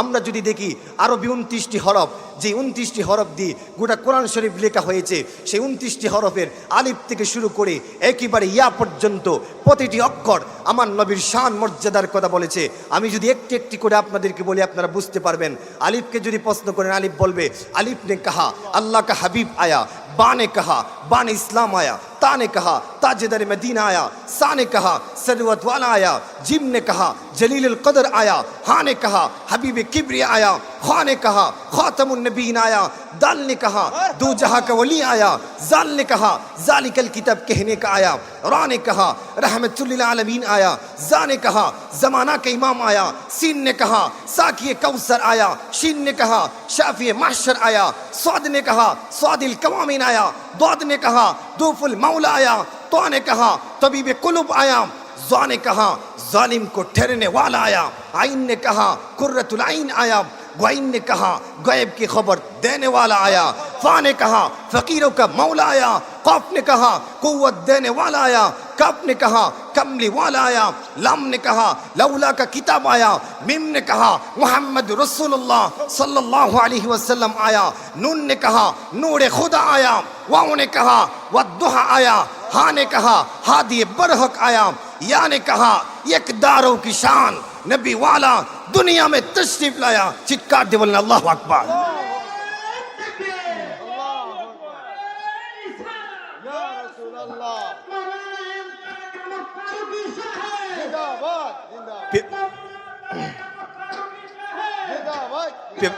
আমরা যদি দেখি আরও উনত্রিশটি হরফ, যে উনত্রিশটি হরফ দিয়ে গোটা কোরআন শরীফ লেখা হয়েছে, সেই উনত্রিশটি হরফের আলিফ থেকে শুরু করে একেবারে ইয়া পর্যন্ত প্রতিটি অক্ষর আমার নবীর শান মর্যাদার কথা বলেছে। আমি যদি একটি একটি করে আপনাদেরকে বলি, আপনারা বুঝতে পারবেন। আলিফকে যদি প্রশ্ন করেন, আলিফ বলবে, আলিফ নে কাহা, আল্লাহ কা হাবিব আয়া। با نے کہا، با نے اسلام آیا، تا نے کہا تاجدر مدینہ آیا، سا نے کہا سروت والا آیا جم نے کہا، جلیل القدر آیا ہاں نے کہا، حبیب کبری آیا خواہ نے کہا خاتم النبین آیا دال نے کہا دو جہاں کا ولی آیا زال نے کہا ذالک الکتب کہنے کا آیا را نے کہا رحمت للعالمین آیا زا نے کہا زمانہ کا امام آیا سین نے کہا ساکی کوثر آیا شین نے کہا شافی محشر آیا سعد نے کہا سعد القوامین آیا دعد نے کہا دوف المولا آیا تو نے کہا طبیب قلب آیا زا نے کہا ظالم کو ٹھہرنے والا آیا عین نے کہا قرۃ العین آیا ग्वाइन ने कहा गैब की खबर देने वाला आया फा ने कहा फकीरों का मौला आया कौफ ने कहा कुव्वत देने वाला आया कप ने कहा कमली वाला आया लम ने कहा लौला का किताब आया मिम ने कहा मोहम्मद रसूलुल्लाह सल्लल्लाहु अलैहि वसल्लम आया नून ने कहा नूर खुदा आया वाव ने कहा वद्दुहा आया हा ने कहा हादी बरहक आया या ने कहा यकदारों की शान नबी वाला दुनिया में तशरीफ लाया चित्कार दे बोलना अल्लाह Akbar Ya Resulallah. Zindabad. Zindabad. Pay- Zindabad. Pay-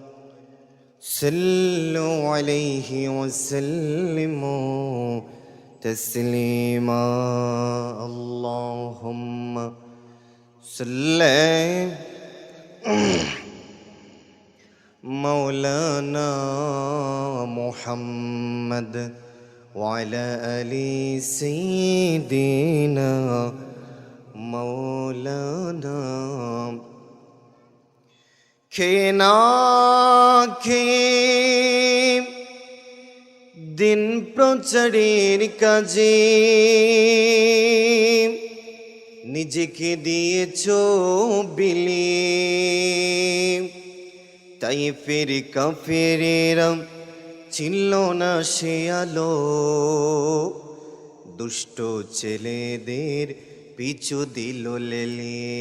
صلوا عليه وسلموا تسليما. اللهم صل مولانا محمد وعلى آل سيدنا مولانا খেনা খেয়ে দিন প্রচারের কাজে নিজেকে দিয়েছ বিলিয়ে তাই ফের কাফেরেরা ছিল না সে আলো। দুষ্ট ছেলেদের পিছু দিল লেলে।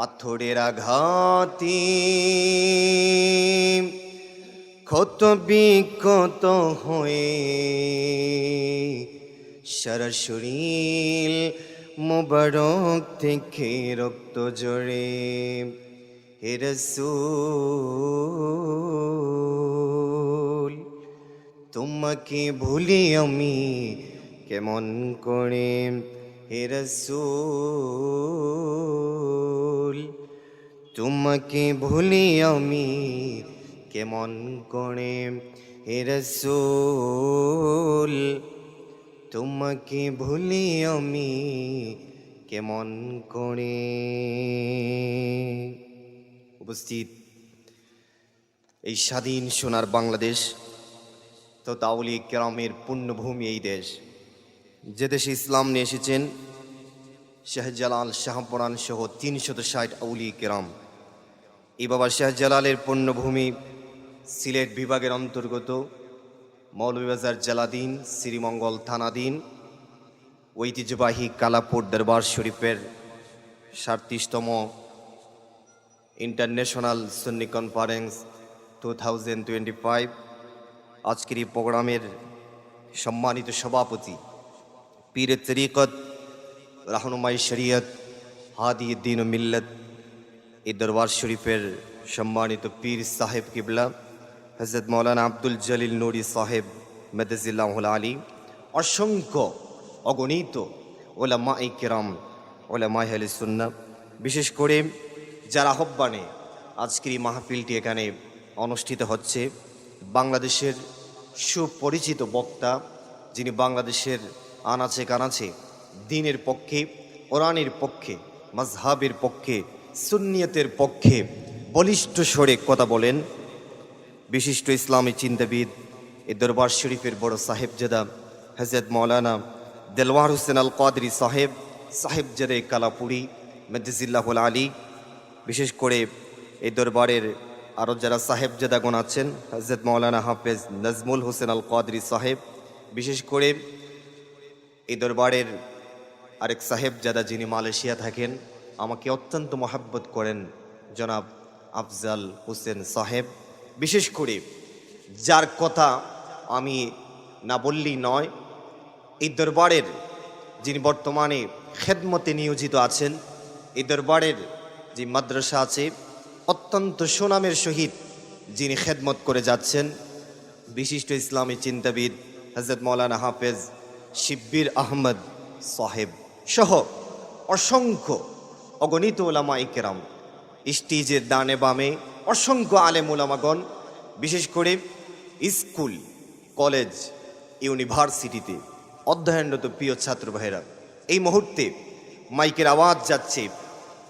পাথরের আঘাতে। ক্ষত বিক্ষত হয়ে সারা মোবারক থেকে রক্ত জড়ে হে তোমাকে ভুলি আমি কেমন করে? হে রসূল, তোমাকে ভুলি আমি কেমন করে? হে রসূল, তোমাকে ভুলি আমি কেমন করে? উপস্থিত এই স্বাধীন সোনার বাংলাদেশ তো তাউলি কেরামের পুণ্যভূমি এই দেশ। যে দেশে ইসলাম নিয়ে এসেছেন শাহজালাল শাহপরান সহ তিনশত ষাট আউলি কেরাম। এই বাবা শাহজালালের পুণ্যভূমি সিলেট বিভাগের অন্তর্গত মৌলভীবাজার জেলাধীন, শ্রীমঙ্গল থানাধীন। ঐতিহ্যবাহী কালাপুর দরবার শরীফের সাতত্রিশতম international Sunni conference two thousand twenty five. আজকের এই প্রোগ্রামের সম্মানিত সভাপতি পীর তরিকত, রাহনুমাই শরিয়ত, হাদি দিন মিল্লত, এই দরবার শরীফের সম্মানিত পীর সাহেব কিবলা হজরত মৌলানা আব্দুল জলিল নুরি সাহেব মেদজিল্লাহুল আলী, অসংখ্য অগণিত ওলামা ইকেরাম ওলামা আহলে সুন্না বিশেষ করে যার আহ্বানে আজকের এই মাহফিলটি এখানে অনুষ্ঠিত হচ্ছে, বাংলাদেশের সুপরিচিত বক্তা যিনি বাংলাদেশের আনাচে কানাচে, দিনের পক্ষে, কোরআনের পক্ষে মাজহাবের পক্ষে, সুন্নিয়তের পক্ষে বলিষ্ঠ স্বরে কথা বলেন বিশিষ্ট ইসলামী চিন্তাবিদ এ দরবার শরীফের বড় সাহেবজাদা হজরত মৌলানা দেলওয়ার হোসেন আল কাদরি সাহেব, সাহেবজাদে কালাপুরি মেদিজিল্লাহুল আলী। বিশেষ করে এই দরবারের আরও যারা সাহেবজাদাগণ আছেন হজরত মৌলানা হাফেজ নজমুল হোসেন আল কাদরি সাহেব। বিশেষ করে এই দরবারের আরেক সাহেব সাহেবজাদা যিনি মালয়েশিয়া থাকেন, আমাকে অত্যন্ত মহাব্বত করেন জনাব আফজাল হোসেন সাহেব। বিশেষ করে যার কথা আমি না বললেই নয়, এই দরবারের যিনি বর্তমানে খেদমতে নিয়োজিত আছেন, এই দরবারের যে মাদ্রাসা আছে, অত্যন্ত সুনামের সহিত যিনি খেদমত করে যাচ্ছেন, বিশিষ্ট ইসলামী চিন্তাবিদ হজরত মৌলানা হাফেজ শিব্বির আহমদ সাহেব সহ অসংখ্য অগণিত ওলামা ইকেরাম স্টেজের দানে বামে অসংখ্য আলেম ওলামাগণ বিশেষ করে স্কুল, কলেজ, ইউনিভার্সিটিতে। অধ্যয়নরত প্রিয় ছাত্র ভাইরা এই মুহূর্তে মাইকের আওয়াজ যাচ্ছে,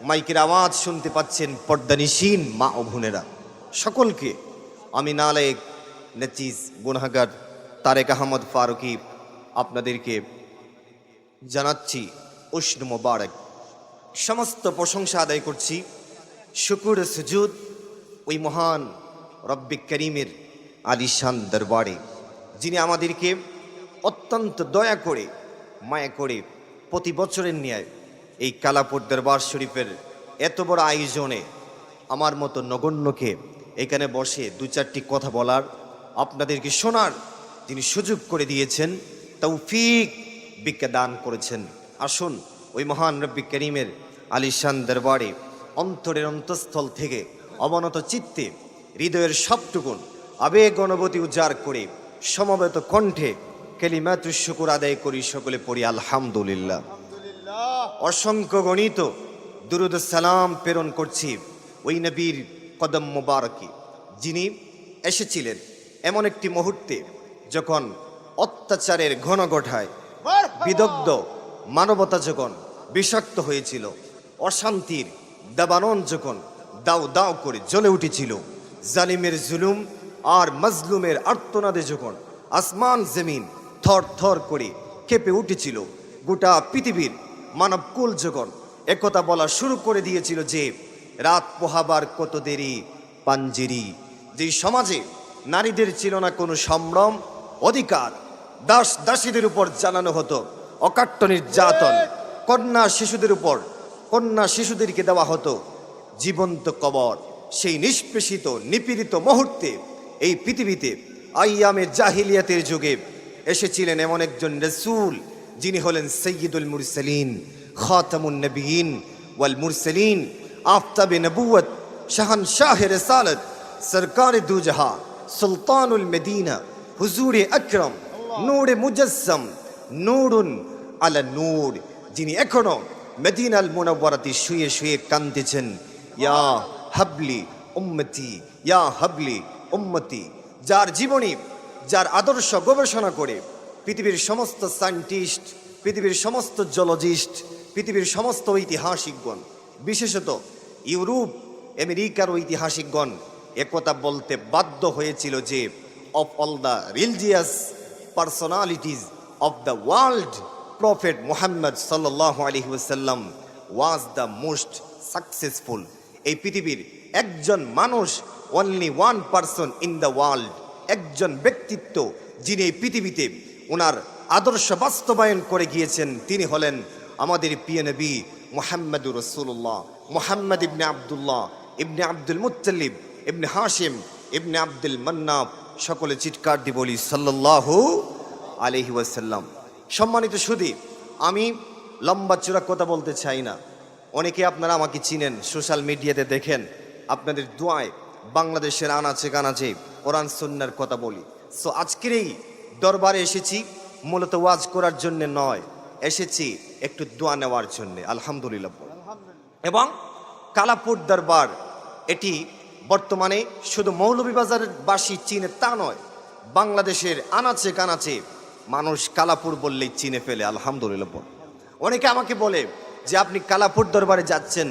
মাইকের আওয়াজ শুনতে পাচ্ছেন পর্দানিসীন মা ও বোনেরা। সকলকে আমি নালেক নেচিস গুনাগার তারেক আহমদ ফারুকি আপনাদেরকে জানাচ্ছি উষ্ণ মোবারক। সমস্ত প্রশংসা আদায় করছি। শুকুর সুজুদ ওই মহান রব্বিক করিমের আলিশান দরবারে, যিনি আমাদেরকে অত্যন্ত দয়া করে, মায়া করে প্রতি বছরের ন্যায় এই কালাপুর দরবার শরীফের এত বড় আয়োজনে আমার মতো নগণ্যকে এখানে বসে দু চারটি কথা বলার আপনাদেরকে শোনার তিনি সুযোগ করে দিয়েছেন। তৌফিক বিজ্ঞা দান করেছেন। আসুন ওই মহান রব্বি করিমের আলিশান দরবারে অন্তরের অন্তঃস্থল থেকে অবনত চিত্তে হৃদয়ের সবটুকুন আবেগ অনুভূতি উজাড় করে সমবেত কণ্ঠে কেলিমাতু শুকুর আদায় করি সকলে পড়ি আলহামদুলিল্লাহ। অসংখ্য গণিত দুরুদ সালাম প্রেরণ করছি ওই নবীর কদম মুবারকি। যিনি এসেছিলেন এমন একটি মুহূর্তে যখন অত্যাচারের ঘন ঘটায় বিদগ্ধ মানবতা যখন বিষাক্ত হয়েছিল। অশান্তির দাবানন যখন দাও দাও করে জ্বলে উঠেছিল। জালিমের জুলুম আর মজলুমের আর্তনাদে যখন আসমান জমিন থর থর করে কেঁপে উঠেছিল। গোটা পৃথিবীর মানবকুল যখন একথা বলা শুরু করে দিয়েছিল যে রাত পোহাবার কত দেরি পাঞ্জেরি। যে সমাজে নারীদের ছিল না কোনো সম্ভ্রম অধিকার দাস দাসীদের উপর জানানো হতো। অকাট্য নির্যাতন, কন্যা শিশুদের উপর, কন্যা শিশুদেরকে দেওয়া হতো। জীবন্ত কবর, সেই নিষ্পেষিত, নিপীড়িত মুহূর্তে এই পৃথিবীতে আইয়ামে জাহিলিয়াতের যুগে এসেছিলেন এমন একজন রসুল যিনি হলেন সৈয়দুল মুরসালিন, খাতামুন নবীন ওয়াল মুরসালিন, আফতাবে নবুয়ত শাহান শাহ রসালত, সরকার দুজহা, সুলতানুল মদিনা, হুজুর আকরম নূরে মুজসম নূরুন আলা নূর যিনি এখনও মদিনাল মুনাওয়ারাতে শুয়ে শুয়ে কান্দেছেন ইয়া হাবলি উম্মতি ইয়া হাবলি উম্মতি যার জীবনী যার আদর্শ গবেষণা করে পৃথিবীর সমস্ত সায়েন্টিস্ট পৃথিবীর সমস্ত জলজিস্ট পৃথিবীর সমস্ত ঐতিহাসিকগণ বিশেষত ইউরোপ আমেরিকার ঐতিহাসিকগণ একথা বলতে বাধ্য হয়েছিল যে of all the religious personalities of the world prophet Muhammad সাল্লাহ আলহি ওসাল্লাম ওয়াজ দ্য মোস্ট সাকসেসফুল এই পৃথিবীর একজন মানুষ only one person in the world একজন ব্যক্তিত্ব, যিনি এই পৃথিবীতে ওনার আদর্শ বাস্তবায়ন করে গিয়েছেন, তিনি হলেন আমাদের প্রিয় নবী মোহাম্মদুর রসুল্লাহ মোহাম্মদ ইবনে আবদুল্লাহ, ইবনে আব্দুল মুত্তালিব, ইবনে হাশিম, ইবনে আব্দুল মান্নাব সকলে চিৎকার দিয়ে বলি, সাল্লাল্লাহু আলহি ওয়াসাল্লাম। সম্মানিত সুদী, আমি লম্বা চূড়া কথা বলতে চাই না। অনেকে আপনারা আমাকে চিনেন, সোশ্যাল মিডিয়াতে দেখেন, আপনাদের দোয়ায় বাংলাদেশের আনাচে কানাচে কোরআন সন্ন্যার কথা বলি। সো আজকের এই দরবারে এসেছি মূলত ওয়াজ করার জন্য নয়, এসেছি একটু দোয়া নেওয়ার জন্য, আলহামদুলিল্লাহ। এবং কালাপুর দরবার, এটি বর্তমানে শুধু মৌলভীবাজারের বাসী চীনে তা নয়, বাংলাদেশের আনাচে কানাচে মানুষ কালাপুর বললেই চিনে ফেলে, আলহামদুলিল্লাহ। অনেকে আমাকে বলে যে, আপনি কালাপুর দরবারে যাচ্ছেন,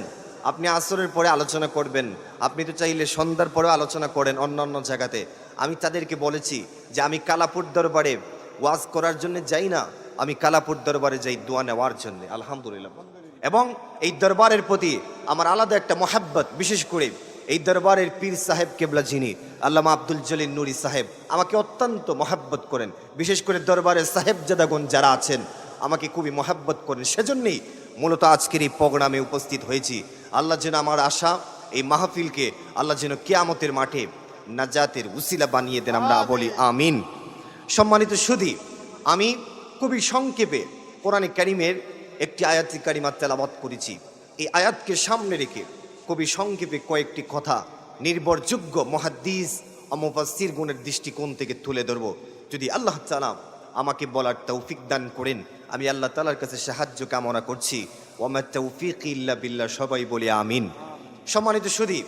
আপনি আসরের পরে আলোচনা করবেন, আপনি তো চাইলে সন্ধ্যার পরেও আলোচনা করেন অন্য অন্য জায়গাতে। আমি তাদেরকে বলেছি যে, আমি কালাপুর দরবারে ওয়াজ করার জন্য যাই না, আমি কালাপুর দরবারে যাই দোয়া নেওয়ার জন্য। আলহামদুলিল্লাহ। এবং এই দরবারের প্রতি আমার আলাদা একটা মহাব্বত, বিশেষ করে এই দরবারের পীর সাহেব কেবলা যিনি, আল্লামা আব্দুল জলিল নুরি সাহেব, আমাকে অত্যন্ত মহাব্বত করেন। বিশেষ করে দরবারের সাহেব সাহেবজাদাগণ যারা আছেন, আমাকে খুবই মহাব্বত করেন। সেজন্যই মূলত আজকের এই প্রোগ্রামে উপস্থিত হয়েছি। আল্লাহ যেন আমার আশা, এই মাহফিলকে আল্লাহ যেন কেয়ামতের মাঠে নাজাতের উসিলা বানিয়ে দেন, আমরা বলি আমিন। সম্মানিত সুধী, আমি খুবই সংক্ষেপে কোরআনে কারিমের একটি আয়াতি কারিমা তেলাবাত করেছি। এই আয়াতকে সামনে রেখে কবি সংক্ষেপে কয়েকটি কথা। নির্ভরযোগ্য মহাদ্দিস অমুফাসির গুণের দৃষ্টিকোণ থেকে তুলে ধরব। যদি আল্লাহ তালা আমাকে বলার তৌফিক দান করেন, আমি আল্লাহ তালার কাছে সাহায্য কামনা করছি। ওমা তৌফিক ইল্লা বিল্লাহ, সবাই বলে আমিন। সম্মানিত সুদী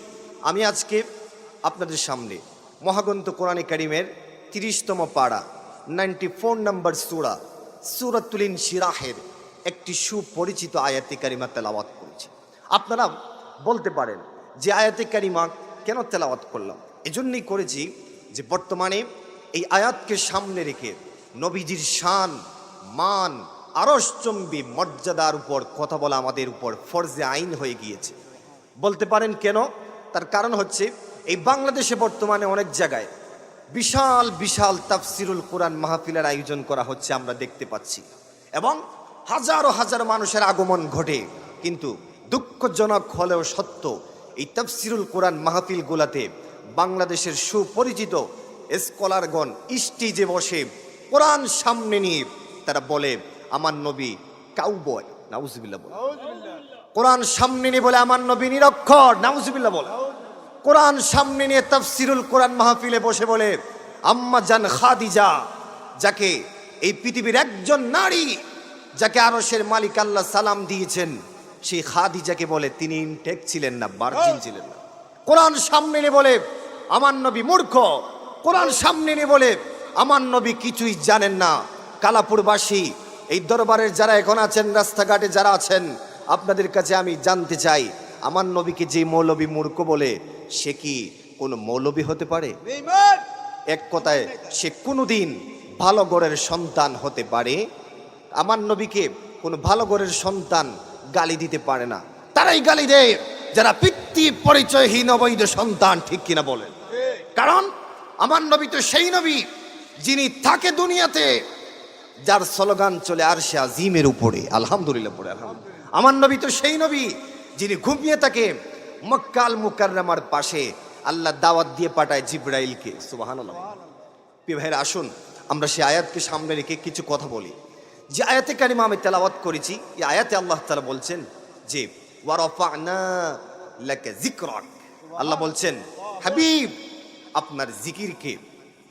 আমি আজকে আপনাদের সামনে মহাগ্রন্থ কোরআনে কারিমের তিরিশতম পাড়া নাইনটি ফোর নম্বর সুরা সুরাতুলিন শিরাহের একটি সুপরিচিত আয়াতে কারিমা তেলাওয়াত করেছি। আপনারা বলতে পারেন যে আয়াতে কারিমা কেন তেলাওয়াত করলাম? এজন্যই করেছি যে বর্তমানে এই আয়াতকে সামনে রেখে নবীজির শান, মান, আরশ্চম্বী মর্যাদার উপর কথা বলা আমাদের উপর ফরজে আইন হয়ে গিয়েছে। বলতে পারেন কেন? তার কারণ হচ্ছে এই বাংলাদেশে বর্তমানে অনেক জায়গায় বিশাল বিশাল তাফসিরুল কোরআন মাহফিলের আয়োজন করা হচ্ছে আমরা দেখতে পাচ্ছি। এবং হাজারো, হাজার মানুষের আগমন ঘটে। কিন্তু দুঃখজনক হলেও সত্য, এই তাফসিরুল কোরআন মাহফিলগুলাতে বাংলাদেশের সুপরিচিত স্কলারগণ স্টেজে বসে কোরআন সামনে নিয়ে তারা বলে, আমার নবী কাউবয়। নাউজুবিল্লাহ বলে। কোরআন সামনে নিয়ে বলে, আমার নবী নিরক্ষর। নাউজুবিল্লাহ বলে। কোরআন সামনে নিয়ে তাফসিরুল কোরআন মাহফিলে বসে বলে, আম্মা জান খাদিজা, যাকে এই পৃথিবীর একজন নারী, যাকে আরশের মালিক আল্লাহ সালাম দিয়েছেন সেই খাদিজাকে বলে তিনি ইনটেক ছিলেন না বার্জিন ছিলেন না। কোরআন সামনে নিয়ে বলে আমার নবী মূর্খ। কোরআন সামনে নিয়ে বলে আমার নবী কিছুই জানেন না। কালাপুরবাসী এই দরবারের যারা এখন আছেন রাস্তাঘাটে যারা আছেন আপনাদের কাছে আমি জানতে চাই আমার নবীকে যে মৌলবী মূর্খ বলে সে কি কোনো মৌলবী হতে পারে? এক কথায় সে কোনোদিন ভালো গড়ের সন্তান হতে পারে? আমার নবীকে কোনো ভালো গড়ের সন্তান গালি দিতে পারে না। তারাই গালি দেয়, যারা পিতৃ পরিচয়হীন অবৈধ সন্তান, ঠিক কিনা বলেন? কারণ, আমার নবী তো সেই নবী, যিনি থাকে দুনিয়াতে, যার স্লোগান চলে আর সে আজিমের উপরে, আলহামদুলিল্লাহ পড়ে, আলহামদুলিল্লাহ। আমার নবী তো সেই নবী, যিনি ঘুমিয়ে থাকে মক্কাল মুকাররামার পাশে, আল্লাহ দাওয়াত দিয়ে পাঠায় জিব্রাইলকে। প্রিয় ভাইরা আসুন, আমরা সে আয়াতকে সামনে রেখে কিছু কথা বলি। যে আয়াতে কারিমা আমি তেলাওয়াত করেছি এই আয়াতে আল্লাহ তালা বলছেন যে আল্লাহ বলছেন হাবিব আপনার জিকিরকে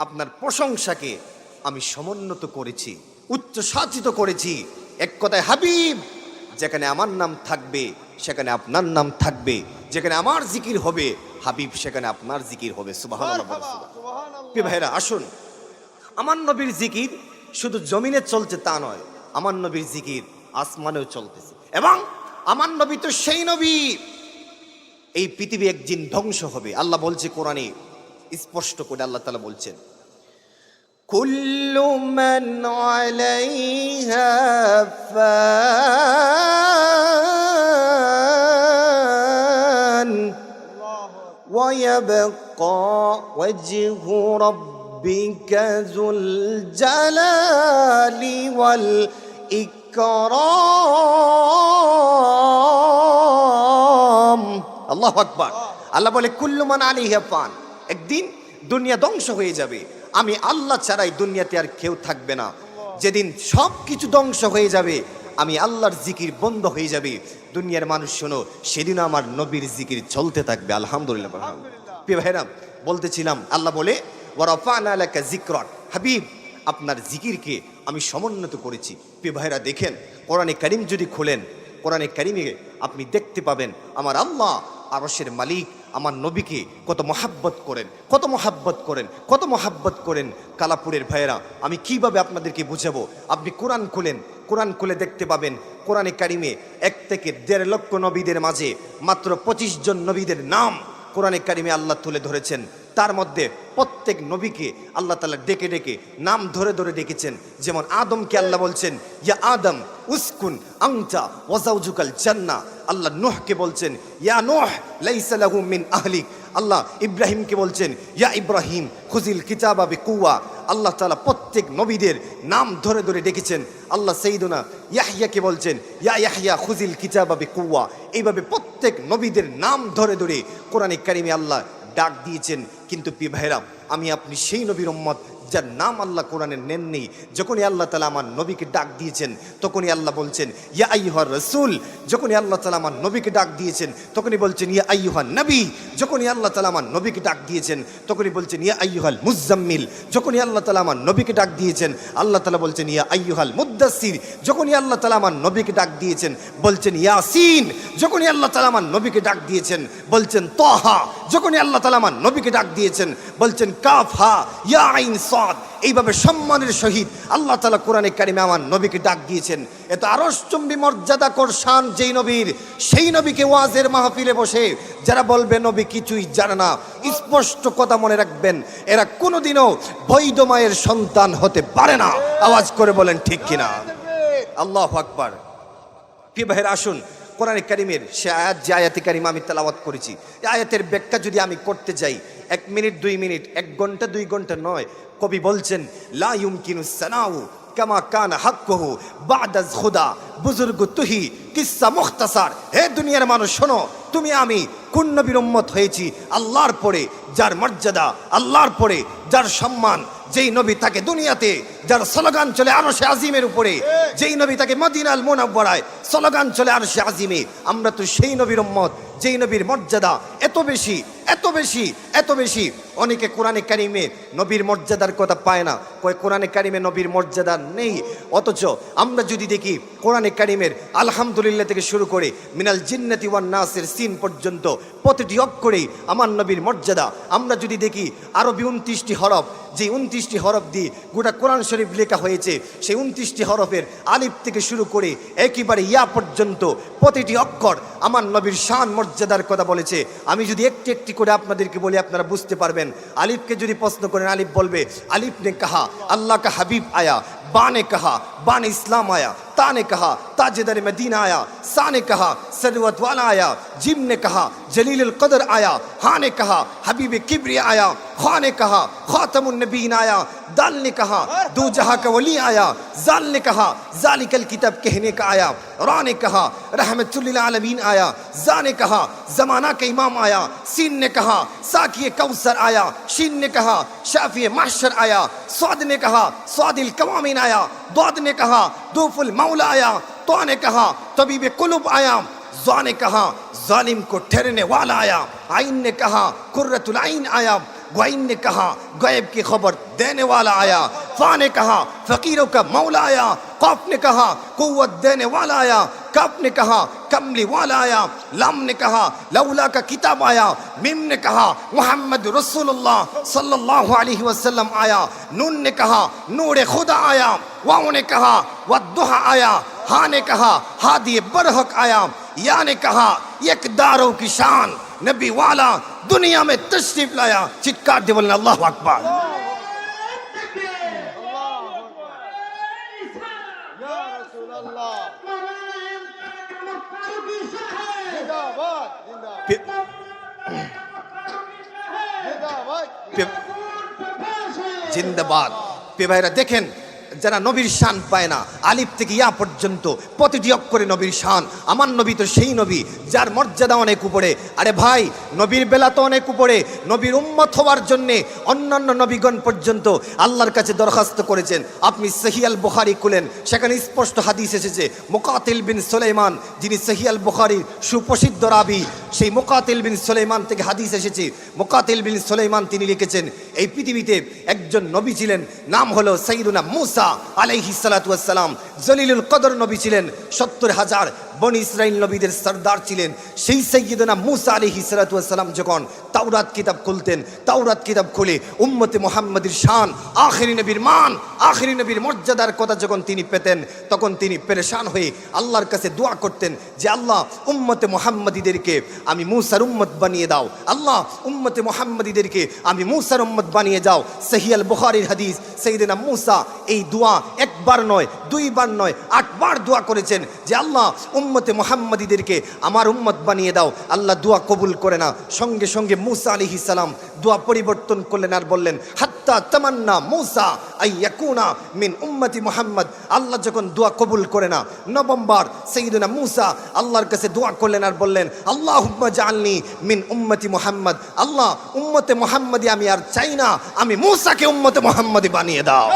আপনার প্রশংসাকে আমি সমুন্নত করেছি উচ্চসাচিত করেছি। এক কথায় হাবিব যেখানে আমার নাম থাকবে সেখানে আপনার নাম থাকবে। যেখানে আমার জিকির হবে হাবিব সেখানে আপনার জিকির হবে। প্রিয় ভাইরা আসুন। আমার নবীর জিকির শুধু জমিনে চলছে তা নয় আমার নবীর জিকির আসমানেও চলতেছে। এবং আমার নবী তো সেই নবী। এই পৃথিবী একদিন ধ্বংস হবে। আল্লাহ বলছে কোরআনে, স্পষ্ট করে আল্লাহ তালা বলছেন, কুল্লু মান ওয়াজহু রাব্ব ربك ذو الجلال والإكرام আল্লাহ আকবার আল্লাহ বলে কুল্লুমান আলী পান একদিন দুনিয়া ধ্বংস হয়ে যাবে আমি আল্লাহ ছাড়াই দুনিয়াতে আর কেউ থাকবে না যেদিন সব কিছু ধ্বংস হয়ে যাবে আমি আল্লাহর জিকির বন্ধ হয়ে যাবে দুনিয়ার মানুষ শোনো সেদিন আমার নবীর জিকির চলতে থাকবে আলহামদুলিল্লাহ আলহামদুলিল্লাহ। প্রিয় ভাইরা বলতেছিলাম আল্লাহ বলে হাবিব, আপনার জিকিরকে আমি সমুন্নত করেছি। ভাইরা, দেখেন, কোরআনে কারিম যদি খোলেন, কোরআনে কারিমে আপনি দেখতে পাবেন, আমার আল্লাহ আরশের মালিক, আমার নবীকে কত মহাব্বত করেন, কত মহাব্বত করেন, কত মহাব্বত করেন। কালাপুরের ভাইয়েরা, আমি কীভাবে আপনাদেরকে বুঝাবো? আপনি কোরআন খুলেন, কোরআন খুলে দেখতে পাবেন, কোরআনে কারিমে এক থেকে দেড় লক্ষ নবীদের মাঝে মাত্র পঁচিশ জন নবীদের নাম কোরআনে কারিমে আল্লাহ তুলে ধরেছেন। তার মধ্যে প্রত্যেক নবীকে আল্লাহ তালা ডেকে ডেকে নাম ধরে ধরে ডেকেছেন। যেমন আদমকে আল্লাহ বলছেন, ইয়া আদম, উস্কুন আংটা ওয়াজাউজুকাল জান্না। আল্লাহ নোহকে বলছেন, ইয়া নোহ, লাইসা লাহু মিন আহলিক। আল্লাহ ইব্রাহিমকে বলছেন, ইয়া ইব্রাহিম খুজিল কিতাবা কুয়া আল্লাহ তাআলা প্রত্যেক নবীদের নাম ধরে ধরে ডেকেছেন। আল্লাহ সেইদুনা ইয়াহিয়াকে বলছেন, ইয়া ইয়াহিয়া খুজিল কিতাবা কুয়া এইভাবে প্রত্যেক নবীদের নাম ধরে ধরে কোরআনে কারিমে আল্লাহ ডাক দিয়েছেন, কিন্তু পি ভাইরা আমি আপনি সেই নবীর উম্মত যার নাম আল্লাহ কোরআনে নেননি যখনই আল্লাহ তালা আমার নবীকে ডাক দিয়েছেন, তখনই আল্লাহ বলছেন, ইয়া আইহার রসুল। যখনই আল্লাহ তালা আমার নবীকে ডাক দিয়েছেন, তখনই বলছেন, ইয়া আইহার নবী। যখনই আল্লাহ তালা আমার নবীকে ডাক দিয়েছেন, তখনই বলছেন, ইয়া আইহাল মুজাম্মিল। যখনই আল্লাহ তালা আমার নবীকে ডাক দিয়েছেন, আল্লাহ তালা বলছেন, ইয়া আইহাল মুদাসির যখনই আল্লাহ তালা আমার নবীকে ডাক দিয়েছেন, বলছেন, ইয়াসিন। যখনই আল্লাহ তালা আমার নবীকে ডাক দিয়েছেন, বলছেন, তহা। যখনই আল্লাহ তালা আমার নবীকে ডাক দিয়েছেন, বলছেন, কাফা ইয়া আইন সাদ। এইভাবে সম্মানের সহিত আল্লাহ তালা কোরআনে কারিমে আমার নবীকে ডাক দিয়েছেন। এত আরশ্চম্বী মর্যাদা করসান যেই নবীর, সেই নবীকে ওয়াজের মাহফিলে বসে যারা বলবে, নবী কিছুই জানে না। স্পষ্ট কথা মনে রাখবেন, এরা কোনোদিনও বৈধ মায়ের সন্তান হতে পারে না। আওয়াজ করে বলেন, ঠিক কিনা? আল্লাহ আকবার। কি ভাইয়ের, আসুন কোরআনে কারিমের, সে আয়াত, যে আয়াতে কারিম আমি তেলাওয়াত করেছি আয়াতের ব্যাখ্যা যদি আমি করতে যাই, এক মিনিট, দুই মিনিট, এক ঘণ্টা, দুই ঘণ্টা নয়, কবি বলছেন, লা ইউমকিনু সানাউ কামা কান হাক্কুহু বাদাজ খুদা বুজুর্গ তুহি কিসসা মুখতাসার, হে দুনিয়ার মানুষ, শোনো, তুমি আমি কোন নবীর উম্মত হয়েছি? আল্লাহর পরে যার মর্যাদা, আল্লাহর পরে যার সম্মান যেই নবী তাকে দুনিয়াতে, যার স্লোগান চলে আরও সে আজিমের উপরে, যেই নবী তাকে মদিনাল মোনাব্বরায় স্লোগান চলে আরও সে আজিমে। আমরা তো সেই নবীর উম্মত, যেই নবীর মর্যাদা এত বেশি এত বেশি এত বেশি। অনেকে কোরআনে কারিমে নবীর মর্যাদার কথা পায় না। কয় কোরআনে কারিমে নবীর মর্যাদা নেই। অথচ আমরা যদি দেখি কোরআনে কারিমের আলহামদুলিল্লাহ থেকে শুরু করে মিনাল জিন্নাতি ওয়ান নাসের সিন পর্যন্ত প্রতিটি অক্ষরেই আমার নবীর মর্যাদা। আমরা যদি দেখি আরবি উনত্রিশটি হরফ, যে উনত্রিশটি হরফ দিয়ে গোটা কোরআন শরীফ লেখা হয়েছে, সেই উনত্রিশটি হরফের আলিফ থেকে শুরু করে একেবারে ইয়া পর্যন্ত প্রতিটি অক্ষর আমার নবীর শান মর্যাদার কথা বলেছে। আমি যদি একটি একটি করে আপনাদেরকে বলে, আপনারা বুঝতে পারবেন। আলিফকে যদি প্রশ্ন করেন, আলিফ বলবে, আলিফ নে কাহা, আল্লাহ কা হাবিব আয়া বানে কাহা বান ইসলাম আয়া। تا نے کہا تاجدر مدینہ آیا سا نے کہا سروت والا آیا جم نے کہا جلیل القدر آیا ہاں نے کہا حبیب کبری آیا خواہ نے کہا خاتم النبین آیا دال نے کہا دو جہاں کا ولی آیا زال نے کہا ذالک الکتب کہنے کا آیا را نے کہا رحمت للعالمین آیا زا نے کہا زمانہ کا امام آیا سین نے کہا ساکی کوثر آیا شین نے کہا شافی محشر آیا سواد نے کہا سواد القوامین آیا دواد نے کہا دوف الم मौला आया तो ने कहा तबीब कुलुब आया जा ने कहा जालिम को ठहरने वाला आया आइन ने कहा कुर्रतुल आइन आया ग्वाइन ने कहा गैब की खबर देने वाला आया फा ने कहा फकीरों का मौला आया कौफ ने कहा कुव्वत देने वाला आया कप ने कहा कमली वाला आया लम ने कहा लौला का किताब आया मिम ने कहा मोहम्मद रसूलुल्लाह सल्लल्लाहु अलैहि वसल्लम आया नून ने कहा नूर खुदा आया واؤ نے کہا ودہ آیا ہاں نے کہا ہادی برحق آیا۔ یا نے کہا یک داروں کی شان نبی والا دنیا میں تشریف لایا۔ چٹکار دے اللہ اکبر۔ جی۔ زندہ باد۔ پہ بہرا دیکھیں۔ যারা নবীর শান পায় না, আলিফ থেকে ইয়া পর্যন্ত প্রতিটি অক্ষরে নবীর শান। আমার নবী তো সেই নবী, যার মর্যাদা অনেক উপরে। আরে ভাই, নবীর বেলা তো অনেক উপরে। নবীর উম্মত হওয়ার জন্যে অন্যান্য নবীগণ পর্যন্ত আল্লাহর কাছে দরখাস্ত করেছেন। আপনি সহিয়াল বুখারি খুলেন, সেখানে স্পষ্ট হাদিস এসেছে, মোকাতিল বিন সুলাইমান, যিনি সহিয়াল বুখারির সুপ্রসিদ্ধ রাবি, সেই মোকাতিল বিন সুলাইমান থেকে হাদিস এসেছে। মোকাতিল বিন সুলাইমান তিনি লিখেছেন, এই পৃথিবীতে একজন নবী ছিলেন, নাম হলো সৈদুনা মুসা। আলাইহি সালাতাম জলিলুল কদর নবী ছিলেন সত্তর হাজার বন ইসরাইল নবীদের সর্দার ছিলেন। সেই সৈয়দনা মুসা আলাইহি সালাতাম যখন তাওরাত কিতাব খুলতেন, তাওরাত কিতাব খুলে উম্মতে মোহাম্মদীর শান, আখেরি নবীর মান, আখেরি নবীর মর্যাদার কথা যখন তিনি পেতেন, তখন তিনি পেরেশান হয়ে আল্লাহর কাছে দোয়া করতেন যে, আল্লাহ, উম্মতে মোহাম্মদীদেরকে আমি মুসার উম্মত বানিয়ে দাও। আল্লাহ, উম্মতে মোহাম্মদীদেরকে আমি মুসার উম্মত বানিয়ে যাও। সহিয়াল বুখারীর হাদিস সৈয়দনা মুসা, এই দোয়া একবার নয়, দুইবার নয়, আটবার দোয়া করেছেন যে, আল্লাহ, উম্মতে মোহাম্মদীদেরকে আমার উম্মত বানিয়ে দাও। আল্লাহ দোয়া কবুল করে না সঙ্গে সঙ্গে মুসা আলিহি সালাম দোয়া পরিবর্তন করলেন আর বললেন, হাত্তা তামান্না মুসা আই ইয়াকুনা মিন উম্মতি মোহাম্মদ। আল্লাহ যখন দোয়া কবুল করে না, নবমবার সৈয়দনা মুসা আল্লাহর কাছে দোয়া করলেন আর বললেন আল্লাহ হুম্মা জালনি মিন উম্মতি মোহাম্মদ। আল্লাহ, উম্মতে মোহাম্মদি আমি আর চাই না, আমি মুসাকে উম্মতে মোহাম্মদি বানিয়ে দাও।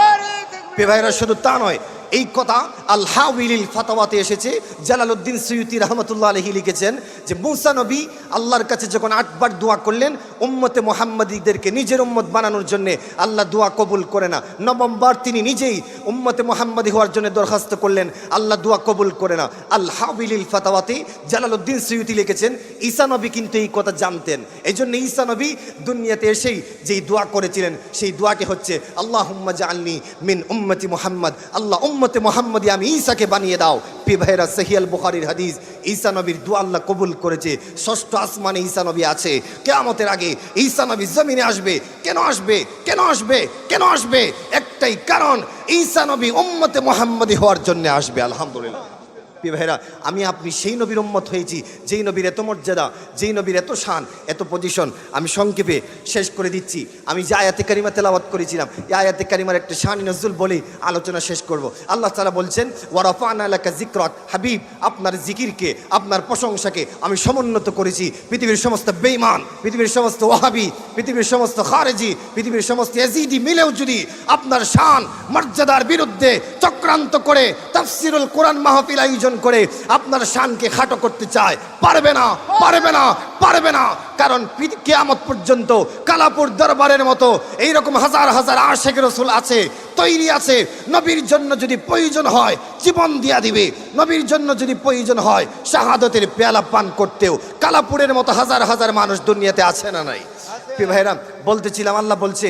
পে ভাইরা শুধু তা নয় এই কথা আল্লাহ উইলিল ফাতাওয়াতে এসেছে। জালালউদ্দিন সৈয়দি রহমতুল্লাহ আলহি লিখেছেন যে, মুসা নবী আল্লাহর কাছে যখন আটবার দোয়া করলেন, উম্মতে মোহাম্মদীদেরকে নিজের উম্মত বানানোর জন্য আল্লাহ দোয়া কবুল করে না। নবমবার তিনি নিজেই উম্মতে মোহাম্মদী হওয়ার জন্য দরখাস্ত করলেন, আল্লাহ দোয়া কবুল করে না। আল হাউলিল ফাতাওয়াতে জালালউদ্দিন সৈয়দি লিখেছেন, ঈসা নবী কিন্তু এই কথা জানতেন। এই জন্য ঈসা নবী দুনিয়াতে এসেই যেই দোয়া করেছিলেন, সেই দোয়াকে হচ্ছে আল্লাহ হুম্মা জালনি মিন উম্মতি মোহাম্মদ। আল্লাহ উম্মতে মোহাম্মদী আমি ঈশাকে বানিয়ে দাও। পি ভাইরা সহিয়াল বুখারির হাদিস, ঈসা নবীর আল্লাহ কবুল করেছে। ষষ্ঠ আসমানে ঈসা নবী আছে। কেয়ামতের আগে ঈসা নবী জমিনে আসবে। কেন আসবে? কেন আসবে? কেন আসবে? একটাই কারণ, ঈসা নবী উম্মতে মোহাম্মদী হওয়ার জন্য আসবে। আলহামদুলিল্লাহ। প্রিয় ভাইরা আমি আপনি সেই নবীর উম্মত হয়েছি, যেই নবীর এত মর্যাদা, যেই নবীর এত শান, এত পজিশন আমি সংক্ষেপে শেষ করে দিচ্ছি। আমি যে আয়াতে কারিমা তেলাওয়াত করেছিলাম, এই আয়াতে কারিমার একটা শান নজরুল বলেই আলোচনা শেষ করব। আল্লাহ তালা বলছেন ওয়ারাফান আলাকা জিক্রত হাবিব, আপনার জিকিরকে, আপনার প্রশংসাকে আমি সমুন্নত করেছি। পৃথিবীর সমস্ত বেইমান পৃথিবীর সমস্ত ওয়াহাবি, পৃথিবীর সমস্ত খারেজি, পৃথিবীর সমস্ত এজিডি মিলেও যদি আপনার শান, মর্যাদার বিরুদ্ধে চক্রান্ত করে তাফসিরুল কোরআন মাহফিল আয়োজন করে আপনার শানকে খাটো করতে চায়। পারবে না পারবে না পারবে না। কারণ কেয়ামত পর্যন্ত কালাপুর দরবারের মতো এইরকম হাজার হাজার আশেখ রসুল আছে, তৈরি আছে। নবীর জন্য যদি প্রয়োজন হয়, জীবন দিয়া দিবে। নবীর জন্য যদি প্রয়োজন হয়, শাহাদতের পেয়ালা পান করতেও। কালাপুরের মতো হাজার হাজার মানুষ দুনিয়াতে আছে না নাই? প্রিয় ভাইরা বলতেছিলাম, আল্লাহ বলছে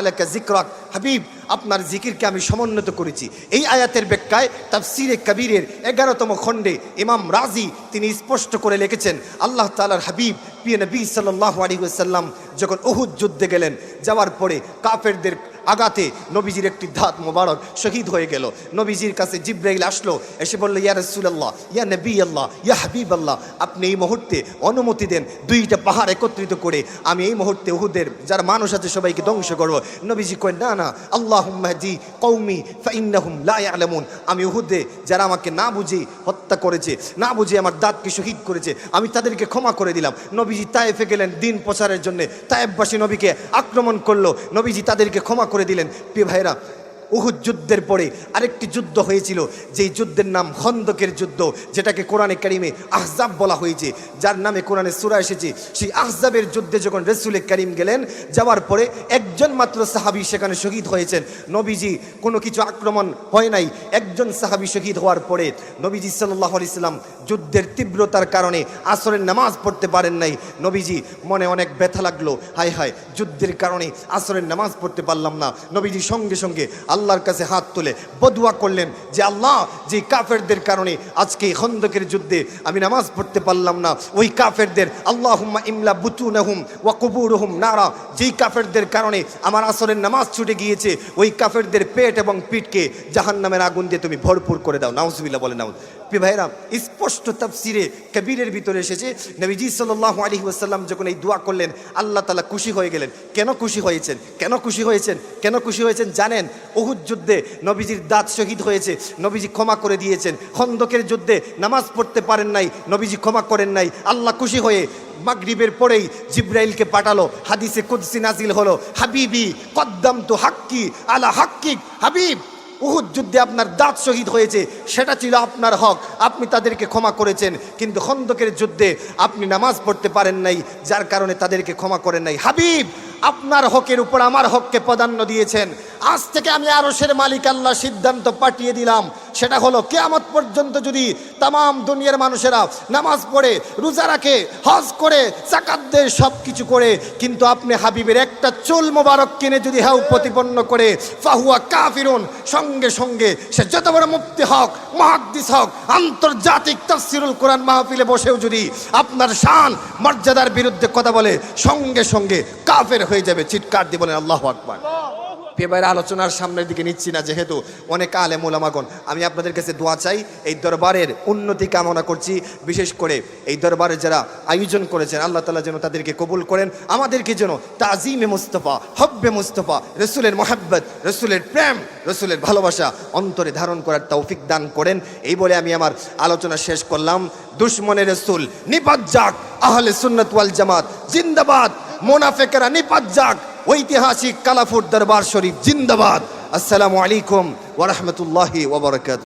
আলাকা জিক্রক হাবিব, আপনার জিকিরকে আমি সমুন্নত করেছি। এই আয়াতের ব্যাখ্যায় তাফসিরে কবিরের এগারোতম খণ্ডে ইমাম রাজি তিনি স্পষ্ট করে লিখেছেন, আল্লাহ তালার হাবিব পিয়ে নবী সাল্লাহ আলী সাল্লাম যখন উহুদ যুদ্ধে গেলেন, যাওয়ার পরে কাফেরদের আগাতে নবীজির একটি ধাত মোবারক শহীদ হয়ে গেল। নবীজির কাছে জিব্রাইল আসলো, এসে বলল, ইয়া রসুলাল্লাহ, ইয়া নবী আল্লাহ ইয়া হাবিব আল্লাহ আপনি এই মুহূর্তে অনুমতি দেন দুইটা পাহাড় একত্রিত করে। আমি এই মুহূর্তে উহুদের, যারা মানুষ আছে, সবাইকে ধ্বংস করব। নবীজি কয়, না না আল্লাহ মাহদি কৌমি ফাইন্নাহুম লা ইয়ালামুন। আমি উহুদে, যারা আমাকে না বুঝে হত্যা করেছে, না বুঝে আমার দাঁতকে শহীদ করেছে, আমি তাদেরকে ক্ষমা করে দিলাম। নবীজি তায়েফে গেলেন দিন প্রচারের জন্য। তায়েফবাসী নবীকে আক্রমণ করল। নবীজি তাদেরকে ক্ষমা করে দিলেন। প্রিয় ভাইরা উহুদ যুদ্ধের পরে আরেকটি যুদ্ধ হয়েছিল, যেই যুদ্ধের নাম খন্দকের যুদ্ধ, যেটাকে কোরআনে কারিমে আহজাব বলা হয়েছে, যার নামে কোরআনে সুরা এসেছে। সেই আহজাবের যুদ্ধে যখন রসুলে করিম গেলেন, যাওয়ার পরে একজন মাত্র সাহাবি সেখানে শহীদ হয়েছেন। নবীজি কোনো কিছু আক্রমণ হয় নাই, একজন সাহাবি শহীদ হওয়ার পরে নবীজি সাল্লাহ ইসলাম যুদ্ধের তীব্রতার কারণে আসরের নামাজ পড়তে পারেন নাই। নবীজি মনে অনেক ব্যথা লাগল, হায় হায়, যুদ্ধের কারণে আসরের নামাজ পড়তে পারলাম না। নবীজি সঙ্গে সঙ্গে আল্লাহর কাছে হাত তুলে বদুয়া করলেন যে আল্লাহ, যে কাফেরদের কারণে আজকে এই খন্দকের যুদ্ধে আমি নামাজ পড়তে পারলাম না। ওই কাফেরদের আল্লাহ ইমলা বুতু হুম ওয়া কবুর নারা যেই কাফেরদের কারণে আমার আসরের নামাজ ছুটে গিয়েছে, ওই কাফেরদের পেট এবং পিঠকে জাহান নামের আগুন দিয়ে তুমি ভরপুর করে দাও। নাউজবিল্লা বলে নাউজ। প্রিয় ভাইরা স্পষ্ট তাফসিরে কবিরের ভিতরে এসেছে, নবীজি সাল্লাহ আলী ওয়াসাল্লাম যখন এই দোয়া করলেন, আল্লাহ তালা খুশি হয়ে গেলেন। কেন খুশি হয়েছেন? কেন খুশি হয়েছেন? কেন খুশি হয়েছেন জানেন? উহুদ যুদ্ধে নবীজির দাঁত শহীদ হয়েছে, নবীজি ক্ষমা করে দিয়েছেন। খন্দকের যুদ্ধে নামাজ পড়তে পারেন নাই, নবীজি ক্ষমা করেন নাই। আল্লাহ খুশি হয়ে মাগরিবের পরেই জিব্রাইলকে পাঠালো, হাদিসে কুদ্সি নাজিল হলো, হাবিবি কদ্দাম তো হাক্কি, আলা হাক্কিক, হাবিব। উহুদ যুদ্ধে আপনার দাঁত শহীদ হয়েছে, সেটা ছিল আপনার হক, আপনি তাদেরকে ক্ষমা করেছেন, কিন্তু খন্দকের যুদ্ধে আপনি নামাজ পড়তে পারেন নাই, যার কারণে তাদেরকে ক্ষমা করেন নাই। হাবিব, আপনার হকের উপর আমার হককে প্রাধান্য দিয়েছেন। আজ থেকে আমি আরশের মালিক, আল্লাহ সিদ্ধান্ত পাঠিয়ে দিলাম। সেটা হলো কেয়ামত পর্যন্ত যদি তাম দুনিয়ার মানুষেরা নামাজ পড়ে, রোজা রাখে, হজ করে জাকাত দেয় সব কিছু করে, কিন্তু আপনি হাবিবের একটা চুল মোবারক কিনে যদি হাউ প্রতিপন্ন করে, ফাহুয়া কাফিরুন, সঙ্গে সঙ্গে সে যত বড় মুক্তি হক, মহাদ্দিস হক, আন্তর্জাতিক তফসিরুল কোরআন মাহফিলে বসেও যদি আপনার শান, মর্যাদার বিরুদ্ধে কথা বলে, সঙ্গে সঙ্গে কাফের হয়ে যাবে, চিৎকার দিয়ে বলেন আল্লাহ আকবার। পেপারের আলোচনার সামনের দিকে নিচ্ছি না, যেহেতু অনেক আলে মোলামাগন আমি আপনাদের কাছে দোয়া চাই, এই দরবারের উন্নতি কামনা করছি, বিশেষ করে এই দরবারে যারা আয়োজন করেছেন, আল্লাহ তালা যেন তাদেরকে কবুল করেন, আমাদেরকে যেন তাজিমে মুস্তফা, হব্বে মুস্তফা, রসুলের মোহাব্বত, রসুলের প্রেম, রসুলের ভালোবাসা অন্তরে ধারণ করার তৌফিক দান করেন। এই বলে আমি আমার আলোচনা শেষ করলাম। দুশ্মনের রসুল, নিপাত যাক, আহলে সুন্নত ওয়াল জামাত, জিন্দাবাদ, মোনাফেকেরা নিপাত যাক। ঐতিহাসিক কালাফুর দরবার শরীফ জিন্দাবাদ। আসসালামু আলাইকুম ওরহমতুল্লাহি ওবরাকাত